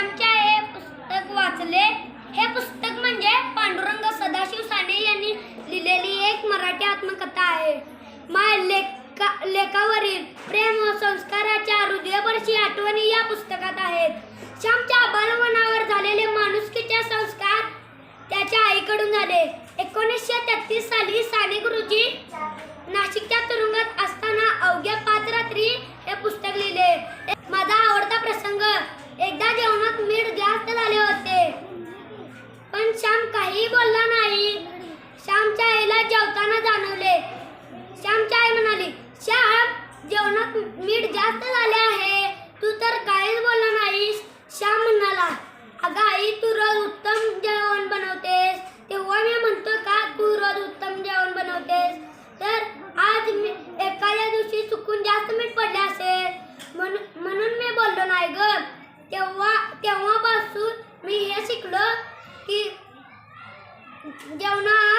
श्यामच्या हे पुस्तक वाचले. हे पुस्तक म्हणजे पांडुरंग सदाशिव साने यांनी लिहिलेली एक मराठी आत्मकथा आहे. माय लेखा लेखावरील प्रेम व संस्काराच्या हृदयभरची आठवणी या पुस्तकात आहेत. श्यामच्या बालवनावर झालेले माणुसकीचे संस्कार त्याच्या आईकडून झाले. काही बोलला नाही. श्यामच्या आईला जेवताना जाणवले. श्यामच्या आई म्हणाली श्याम जेवणात मीठ जास्त झाले आहे. तू तर काहीच बोलला नाहीस. श्याम म्हणाला अगं आई तू रोज उत्तम जेवण बनवतेस. तेव्हा मी म्हणतो का तू रोज उत्तम जेवण बनवतेस? तर आज मी एखाद्या दिवशी चुकून जास्त मीठ पडले असेल. म्हणून म्हणून मी बोललो नाही ग. तेव्हा तेव्हापासून मी हे शिकलो की जेवणात जास्त